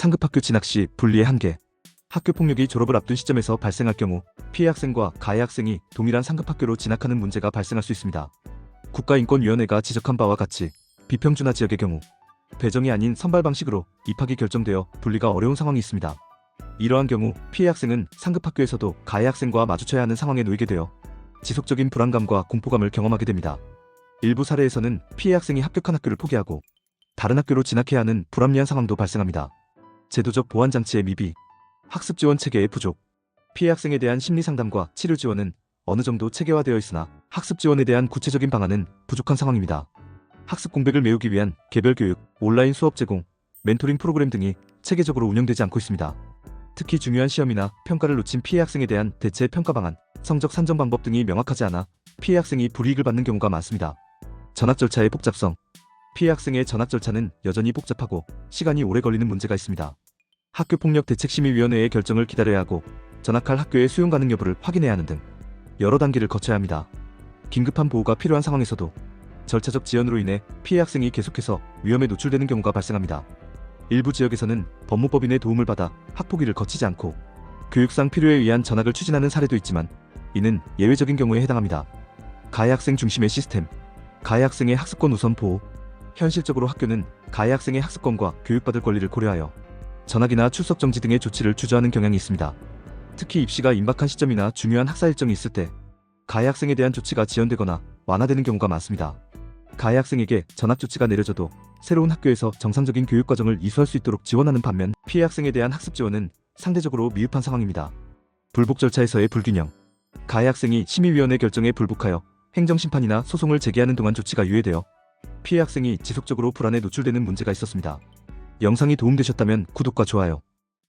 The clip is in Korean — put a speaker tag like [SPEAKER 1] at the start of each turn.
[SPEAKER 1] 상급학교 진학 시 분리의 한계. 학교 폭력이 졸업을 앞둔 시점에서 발생할 경우 피해 학생과 가해 학생이 동일한 상급학교로 진학하는 문제가 발생할 수 있습니다. 국가인권위원회가 지적한 바와 같이 비평준화 지역의 경우 배정이 아닌 선발 방식으로 입학이 결정되어 분리가 어려운 상황이 있습니다. 이러한 경우 피해 학생은 상급 학교에서도 가해 학생과 마주쳐야 하는 상황에 놓이게 되어 지속적인 불안감과 공포감을 경험하게 됩니다. 일부 사례에서는 피해 학생이 합격한 학교를 포기하고 다른 학교로 진학해야 하는 불합리한 상황도 발생합니다. 제도적 보완 장치의 미비, 학습 지원 체계의 부족, 피해 학생에 대한 심리 상담과 치료 지원은 어느 정도 체계화되어 있으나 학습 지원에 대한 구체적인 방안은 부족한 상황입니다. 학습 공백을 메우기 위한 개별 교육, 온라인 수업 제공, 멘토링 프로그램 등이 체계적으로 운영되지 않고 있습니다. 특히 중요한 시험이나 평가를 놓친 피해 학생에 대한 대체 평가 방안, 성적 산정 방법 등이 명확하지 않아 피해 학생이 불이익을 받는 경우가 많습니다. 전학 절차의 복잡성 피해 학생의 전학 절차는 여전히 복잡하고 시간이 오래 걸리는 문제가 있습니다. 학교폭력 대책심의위원회의 결정을 기다려야 하고 전학할 학교의 수용 가능 여부를 확인해야 하는 등 여러 단계를 거쳐야 합니다. 긴급한 보호가 필요한 상황에서도 절차적 지연으로 인해 피해 학생이 계속해서 위험에 노출되는 경우가 발생합니다. 일부 지역에서는 법무법인의 도움을 받아 학폭위를 거치지 않고 교육상 필요에 의한 전학을 추진하는 사례도 있지만 이는 예외적인 경우에 해당합니다. 가해 학생 중심의 시스템, 가해 학생의 학습권 우선 보호, 현실적으로 학교는 가해 학생의 학습권과 교육받을 권리를 고려하여 전학이나 출석 정지 등의 조치를 주저하는 경향이 있습니다. 특히 입시가 임박한 시점이나 중요한 학사 일정이 있을 때 가해 학생에 대한 조치가 지연되거나 완화되는 경우가 많습니다. 가해 학생에게 전학 조치가 내려져도 새로운 학교에서 정상적인 교육 과정을 이수할 수 있도록 지원하는 반면 피해 학생에 대한 학습 지원은 상대적으로 미흡한 상황입니다. 불복 절차에서의 불균형. 가해 학생이 심의위원회 결정에 불복하여 행정심판이나 소송을 제기하는 동안 조치가 유예되어 피해 학생이 지속적으로 불안에 노출되는 문제가 있었습니다. 영상이 도움되셨다면 구독과 좋아요,